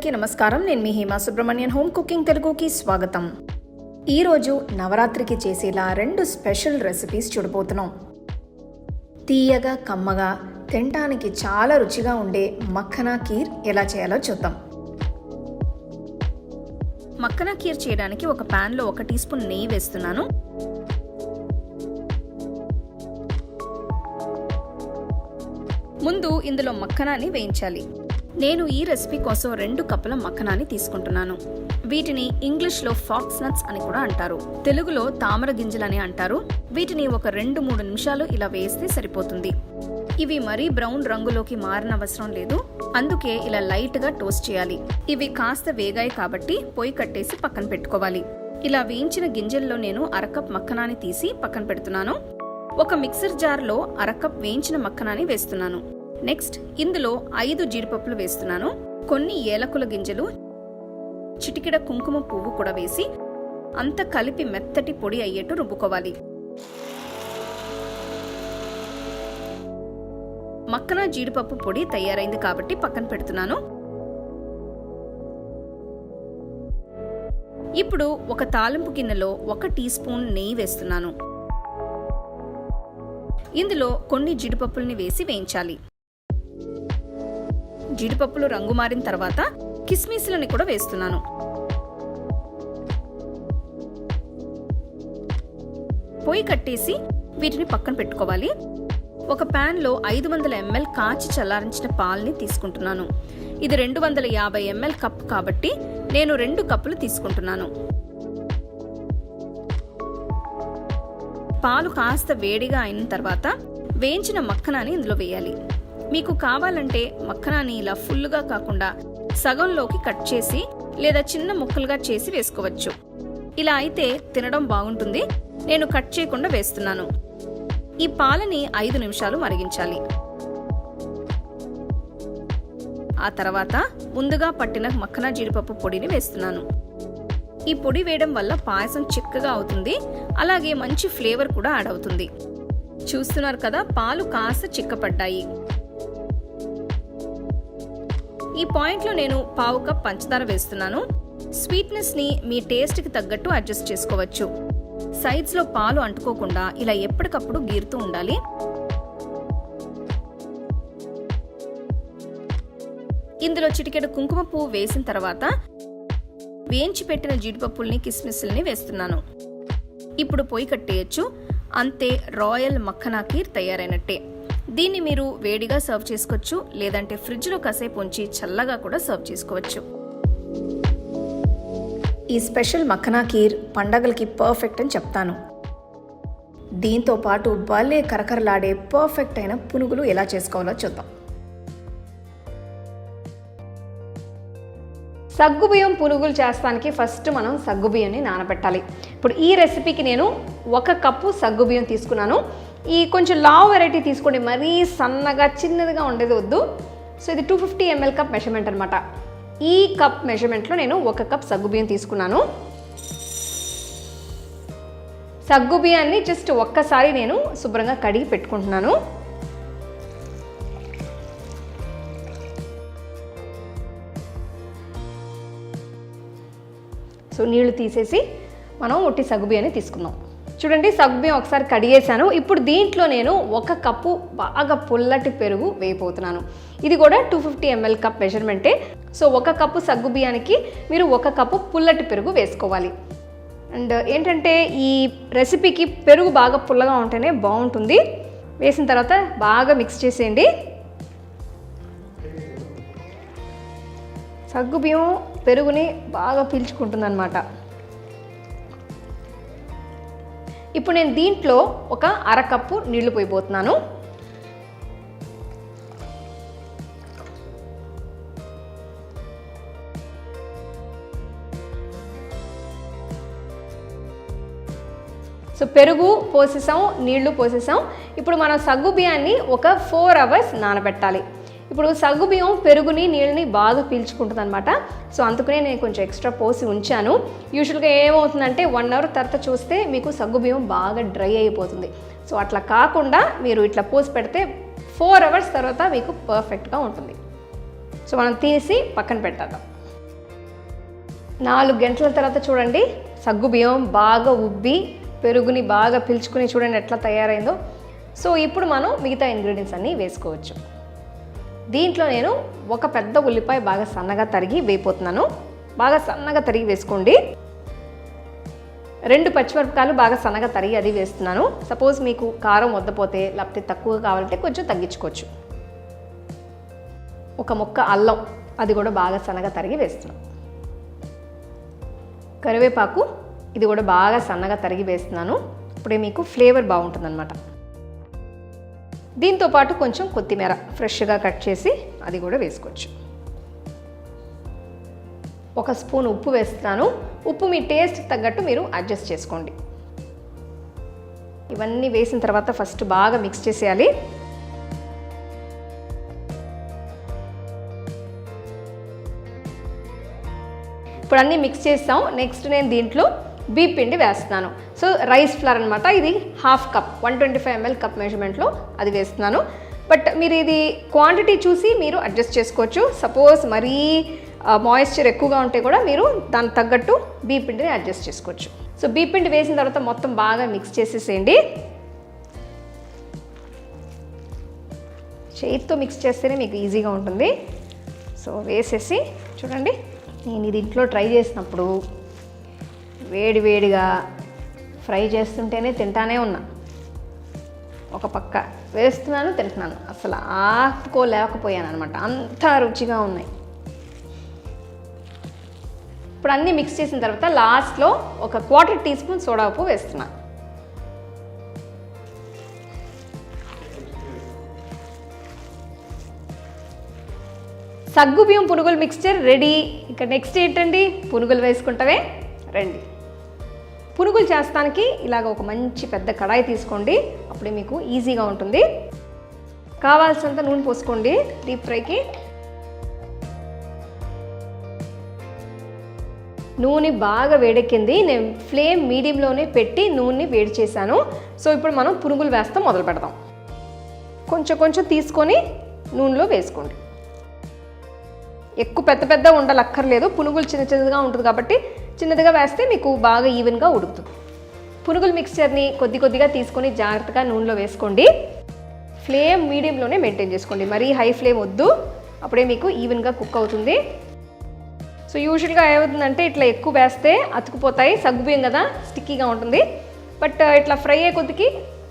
అందరికీ నమస్కారం. నేను మీ హేమ సుబ్రహ్మణ్యన్. హోమ్ కుకింగ్ తెలుగుకి స్వాగతం. ఈరోజు నవరాత్రికి చేసేలా రెండు స్పెషల్ రెసిపీస్ చూడబోతున్నాం. తీయగా కమ్మగా తినటానికి చాలా రుచిగా ఉండే మక్కనా కీర్ ఎలా చేయాలో చూద్దాం. మక్కనా కీర్ చేయడానికి ఒక ప్యాన్లో ఒక టీ స్పూన్ నెయ్యి వేస్తున్నాను. ముందు ఇందులో మక్కనాన్ని వేయించాలి. నేను ఈ రెసిపీ కోసం రెండు కప్పుల మక్కనాన్ని తీసుకుంటున్నాను. వీటిని ఇంగ్లీష్లో ఫాక్స్ నట్స్ అని కూడా అంటారు. తెలుగులో తామర గింజలని అంటారు. వీటిని ఒక రెండు మూడు నిమిషాలు ఇలా వేస్తే సరిపోతుంది. ఇవి మరీ బ్రౌన్ రంగులోకి మారనవసరం లేదు. అందుకే ఇలా లైట్గా టోస్ట్ చేయాలి. ఇవి కాస్త వేగాయి కాబట్టి పొయ్యి కట్టేసి పక్కన పెట్టుకోవాలి. ఇలా వేయించిన గింజల్లో నేను అరకప్ మక్కనాన్ని తీసి పక్కన పెడుతున్నాను. ఒక మిక్సర్ జార్లో అరకప్ వేయించిన మక్కనాన్ని వేస్తున్నాను. నెక్స్ట్ ఇందులో ఐదు జీడిపప్పులు వేస్తున్నాను. కొన్ని ఏలకుల గింజలు చిటికిడ కుంకుమ పువ్వు కూడా వేసి అంత కలిపి మెత్తటి పొడి అయ్యేట్టు రుబ్బుకోవాలి. మక్కన జీడిపప్పు పొడి తయారైంది కాబట్టి పక్కన పెడుతున్నాను. ఇప్పుడు ఒక తాలింపు గిన్నెలో ఒక టీ స్పూన్ నెయ్యి వేస్తున్నాను. ఇందులో కొన్ని జీడిపప్పుల్ని వేసి వేయించాలి. జీడిపప్పులు రంగు మారిన తర్వాత కిస్మిస్లని కూడా వేస్తున్నాను. పొయ్యి కట్టేసి వీటిని పక్కన పెట్టుకోవాలి. ఒక ప్యాన్లో ఐదు వందల ఎంఎల్ కాచి చల్లారించిన పాల్ని తీసుకుంటున్నాను. ఇది రెండు వందల యాభై ఎంఎల్ కప్ కాబట్టి నేను రెండు కప్పులు తీసుకుంటున్నాను. పాలు కాస్త వేడిగా అయిన తర్వాత వేయించిన మక్కనాన్ని ఇందులో వేయాలి. మీకు కావాలంటే మక్కనాన్ని ఇలా ఫుల్గా కాకుండా సగంలోకి కట్ చేసి లేదా చిన్న ముక్కలుగా చేసి వేసుకోవచ్చు. ఇలా అయితే తినడం బాగుంటుంది. నేను కట్ చేయకుండా వేస్తున్నాను. ఈ పాలని ఐదు నిమిషాలు మరిగించాలి. ఆ తర్వాత ముందుగా పట్టిన మక్కన జీడిపప్పు పొడిని వేస్తున్నాను. ఈ పొడి వేయడం వల్ల పాయసం చిక్కగా అవుతుంది. అలాగే మంచి ఫ్లేవర్ కూడా యాడ్ అవుతుంది. చూస్తున్నారు కదా పాలు కాస్త చిక్కపడ్డాయి. ఈ పాయింట్లో నేను పావు కప్ పంచదార వేస్తున్నాను. స్వీట్నెస్ని మీ టేస్ట్కి తగ్గట్టు అడ్జస్ట్ చేసుకోవచ్చు. సైడ్స్లో పాలు అంటుకోకుండా ఇలా ఎప్పటికప్పుడు గీరుతూ ఉండాలి. ఇందులో చిటికెడు కుంకుమ పువ్వు వేసిన తర్వాత వేయించి పెట్టిన జీడిపప్పుల్ని కిస్మిస్ల్ని వేస్తున్నాను. ఇప్పుడు పొయ్యి కట్టేయచ్చు. అంతే రాయల్ మక్కనా కీర్ తయారైనట్టే. దీన్ని మీరు వేడిగా సర్వ్ చేసుకోవచ్చు లేదంటే ఫ్రిడ్జ్లో కాసేపు ఉంచి చల్లగా కూడా సర్వ్ చేసుకోవచ్చు. ఈ స్పెషల్ మఖనా కీర్ పండగలకి పర్ఫెక్ట్ అని చెప్తాను. దీంతో పాటు భలే కరకరలాడే పర్ఫెక్ట్ అయిన పునుగులు ఎలా చేసుకోవాలో చూద్దాం. సగ్గుబియ్యం పునుగులు చేస్తానికి ఫస్ట్ మనం సగ్గుబియ్యంని నానబెట్టాలి. ఇప్పుడు ఈ రెసిపీకి నేను ఒక కప్పు సగ్గుబియ్యం తీసుకున్నాను. ఈ కొంచెం లావ్ వెరైటీ తీసుకోండి. మరీ సన్నగా చిన్నదిగా ఉండేది వద్దు. సో ఇది two fifty ML cup measurement అనమాట ఈ కప్ మెషర్మెంట్లో నేను ఒక కప్ సగ్గుబియ్యం తీసుకున్నాను. సగ్గుబియ్యాన్ని జస్ట్ ఒక్కసారి నేను శుభ్రంగా కడిగి పెట్టుకుంటున్నాను. సో నీళ్ళు తీసేసి మనం ఒట్టి సగ్గుబియ్యాన్ని తీసుకుందాం. చూడండి సగ్గుబియ్యం ఒకసారి కడిగేశాను. ఇప్పుడు దీంట్లో నేను ఒక కప్పు బాగా పుల్లటి పెరుగు వేయబోతున్నాను. ఇది కూడా టూ ఫిఫ్టీ ఎంఎల్ కప్ మెజర్మెంటే సో ఒక కప్పు సగ్గు బియ్యానికి మీరు ఒక కప్పు పుల్లటి పెరుగు వేసుకోవాలి. అండ్ ఏంటంటే ఈ రెసిపీకి పెరుగు బాగా పుల్లగా ఉంటేనే బాగుంటుంది. వేసిన తర్వాత బాగా మిక్స్ చేసేయండి. సగ్గుబియ్యం పెరుగుని బాగా పీల్చుకుంటుంది ఇప్పుడు నేను దీంట్లో ఒక అరకప్పు నీళ్ళు పోయిపోతున్నాను సో పెరుగు పోసేసాం నీళ్ళు పోసేసాం. ఇప్పుడు మనం సగ్గు బియ్యాన్ని ఒక ఫోర్ అవర్స్ నానబెట్టాలి. ఇప్పుడు సగ్గు బియ్యం పెరుగుని నీళ్ళని బాగా పీల్చుకుంటుంది అనమాట సో అందుకనే నేను కొంచెం ఎక్స్ట్రా పోసి ఉంచాను. యూజువల్గా ఏమవుతుందంటే వన్ అవర్ తర్వాత చూస్తే మీకు సగ్గు బియ్యం బాగా డ్రై అయిపోతుంది. సో అట్లా కాకుండా మీరు ఇట్లా పోసి పెడితే ఫోర్ అవర్స్ తర్వాత మీకు పర్ఫెక్ట్గా ఉంటుంది. సో మనం తీసి పక్కన పెట్టేద్దాం. నాలుగు గంటల తర్వాత చూడండి సగ్గు బియ్యం బాగా ఉబ్బి పెరుగుని బాగా పిలుచుకుని చూడండి ఎట్లా తయారైందో. సో ఇప్పుడు మనం మిగతా ఇంగ్రీడియంట్స్ అన్నీ వేసుకోవచ్చు. దీంట్లో నేను ఒక పెద్ద ఉల్లిపాయ బాగా సన్నగా తరిగి వేయిపోతున్నాను బాగా సన్నగా తరిగి వేసుకోండి. రెండు పచ్చిమిరపకాయలు బాగా సన్నగా తరిగి అది వేస్తున్నాను. సపోజ్ మీకు కారం వద్దపోతే లేకపోతే తక్కువ కావాలంటే కొంచెం తగ్గించుకోవచ్చు. ఒక ముక్క అల్లం అది కూడా బాగా సన్నగా తరిగి వేస్తున్నాను. కరివేపాకు ఇది కూడా బాగా సన్నగా తరిగి వేస్తున్నాను. ఇప్పుడే మీకు ఫ్లేవర్ బాగుంటుందన్నమాట. దీంతో పాటు కొంచెం కొత్తిమీర ఫ్రెష్గా కట్ చేసి అది కూడా వేసుకోవచ్చు. ఒక స్పూన్ ఉప్పు వేస్తున్నాను ఉప్పు మీ టేస్ట్ తగ్గట్టు మీరు అడ్జస్ట్ చేసుకోండి. ఇవన్నీ వేసిన తర్వాత ఫస్ట్ బాగా మిక్స్ చేసేయాలి. ఇప్పుడు అన్నీ మిక్స్ చేస్తాం. నెక్స్ట్ నేను దీంట్లో పిండి వేస్తున్నాను. సో రైస్ ఫ్లవర్ అనమాట ఇది half cup one twenty five ML cup మెజర్మెంట్లో అది వేస్తున్నాను. బట్ మీరు ఇది క్వాంటిటీ చూసి మీరు అడ్జస్ట్ చేసుకోవచ్చు. సపోజ్ మరీ మాయిశ్చర్ ఎక్కువగా ఉంటే కూడా మీరు దానికి తగ్గట్టు బీప్ పిండిని అడ్జస్ట్ చేసుకోవచ్చు. సో బీప్ పిండి వేసిన తర్వాత మొత్తం బాగా మిక్స్ చేసేసేయండి. చేతితో మిక్స్ చేస్తేనే మీకు ఈజీగా ఉంటుంది. సో వేసేసి చూడండి. నేను ఇది ఇంట్లో ట్రై చేసినప్పుడు వేడి వేడిగా ఫ్రై చేస్తుంటేనే తింటానే ఉన్నా. ఒక పక్క వేస్తున్నాను తింటున్నాను. అసలు ఆపుకోలేకపోయాను అనమాట అంత రుచిగా ఉన్నాయి. ఇప్పుడు అన్నీ మిక్స్ చేసిన తర్వాత లాస్ట్లో ఒక క్వార్టర్ టీ స్పూన్ సోడా ఉప్పు వేస్తున్నాను సగ్గు బియ్యం పునుగులు మిక్స్చర్ రెడీ ఇక నెక్స్ట్ ఏంటండి? పునుగులు వేసుకుంటావే? రండి. పునుగులు చేస్తానికి ఇలాగ ఒక మంచి పెద్ద కడాయి తీసుకోండి. అప్పుడే మీకు ఈజీగా ఉంటుంది. కావాల్సినంత నూనె పోసుకోండి. డీప్ ఫ్రైకి. నూనె బాగా వేడెక్కింది. నేను ఫ్లేమ్ మీడియంలోనే పెట్టి నూనెని వేడి చేశాను. సో ఇప్పుడు మనం పునుగులు వేస్తాం మొదలు పెడదాం కొంచెం కొంచెం తీసుకొని నూనెలో వేసుకోండి. ఎక్కువ పెద్ద పెద్ద ఉండలక్కర్లేదు. పునుగులు చిన్న చిన్నగా ఉంటుంది కాబట్టి చిన్నదిగా వేస్తే మీకు బాగా ఈవెన్గా ఉడుకుతుంది. పునుగుల మిక్స్చర్ని కొద్ది కొద్దిగా తీసుకొని జాగ్రత్తగా నూనెలో వేసుకోండి. ఫ్లేమ్ మీడియంలోనే మెయింటైన్ చేసుకోండి. మరీ హై ఫ్లేమ్ వద్దు. అప్పుడే మీకు ఈవెన్గా కుక్ అవుతుంది. సో యూజువల్గా ఏమవుతుందంటే ఇట్లా ఎక్కువ వేస్తే అతుకుపోతాయి సగ్గుబియ్యం కదా స్టిక్కీగా ఉంటుంది. బట్ uh, ఇట్లా ఫ్రై అయ్యే కొద్దికి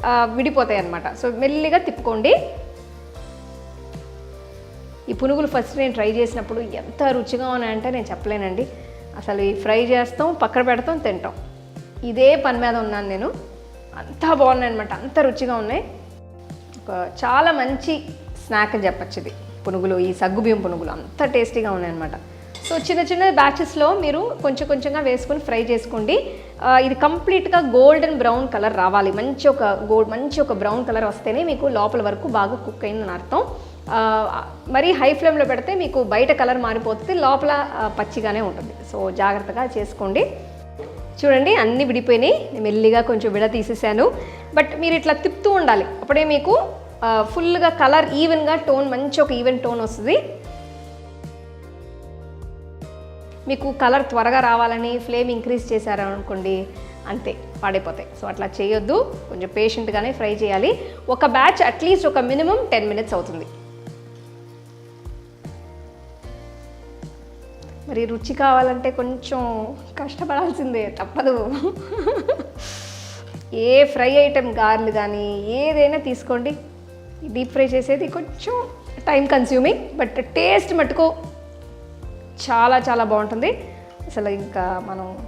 uh, విడిపోతాయి అనమాట సో మెల్లిగా తిప్పుకోండి. ఈ పునుగులు ఫస్ట్ నేను ట్రై చేసినప్పుడు ఎంత రుచిగా ఉన్నాయంటే నేను చెప్పలేనండి. అసలు ఈ ఫ్రై చేస్తాం పక్కన పెడతాం తింటాం. ఇదే పని మీద ఉన్నాను నేను. అంతా బాగున్నాయి అనమాట అంత రుచిగా ఉన్నాయి. ఒక చాలా మంచి స్నాక్ అని చెప్పచ్చు ఇది. పునుగులు ఈ సగ్గుబియ్యం పునుగులు అంత టేస్టీగా ఉన్నాయన్నమాట సో చిన్న చిన్న బ్యాచెస్లో మీరు కొంచెం కొంచెంగా వేసుకొని ఫ్రై చేసుకోండి. ఇది కంప్లీట్గా గోల్డెన్ బ్రౌన్ కలర్ రావాలి. మంచి ఒక గోల్డ్ మంచి ఒక బ్రౌన్ కలర్ వస్తేనే మీకు లోపల వరకు బాగా కుక్ అయిందని అర్థం. మరీ హై ఫ్లేమ్లో పెడితే మీకు బయట కలర్ మారిపోతుంది లోపల పచ్చిగానే ఉంటుంది. సో జాగ్రత్తగా చేసుకోండి. చూడండి అన్నీ విడిపోయినాయి. నేను మెల్లిగా కొంచెం విడ తీసేసాను. బట్ మీరు ఇట్లా తిప్పుతూ ఉండాలి. అప్పుడే మీకు ఫుల్గా కలర్ ఈవెన్గా టోన్ మంచి ఒక ఈవెన్ టోన్ వస్తుంది. మీకు కలర్ త్వరగా రావాలని ఫ్లేమ్ ఇంక్రీజ్ చేశారు అనుకోండి అంతే పాడైపోతాయి. సో అట్లా చేయొద్దు. కొంచెం పేషెంట్గానే ఫ్రై చేయాలి. ఒక బ్యాచ్ అట్లీస్ట్ ఒక మినిమం టెన్ మినిట్స్ అవుతుంది. మరి రుచి కావాలంటే కొంచెం కష్టపడాల్సిందే తప్పదు. ఏ ఫ్రై ఐటెం గార్లు కానీ ఏదైనా తీసుకోండి. డీప్ ఫ్రై చేసేది కొంచెం టైం కన్స్యూమింగ్ బట్ టేస్ట్ మట్టుకు చాలా చాలా బాగుంటుంది. అసలు ఇంకా మనం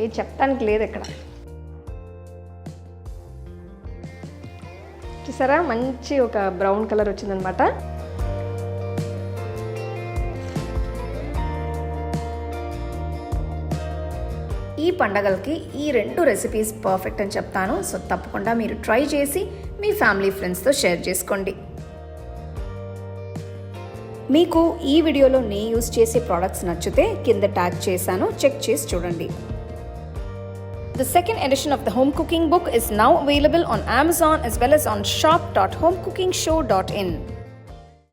ఏ చెప్పడానికి లేదు ఇక్కడ. చూసారా? మంచి ఒక బ్రౌన్ కలర్ వచ్చిందనమాట. పండగలకి ఈ రెండు రెసిపీస్ పర్ఫెక్ట్ అని చెప్తాను. సో తప్పకుండా మీరు ట్రై చేసి మీ ఫ్యామిలీ ఫ్రెండ్స్తో షేర్ చేసుకోండి. మీకు ఈ వీడియోలో నేను యూస్ చేసే ప్రోడక్ట్స్ నచ్చితే కింద ట్యాగ్ చేశాను. చెక్ చేసి చూడండి. The second edition of the home cooking book is now available on Amazon as well as on shop.homecookingshow.in.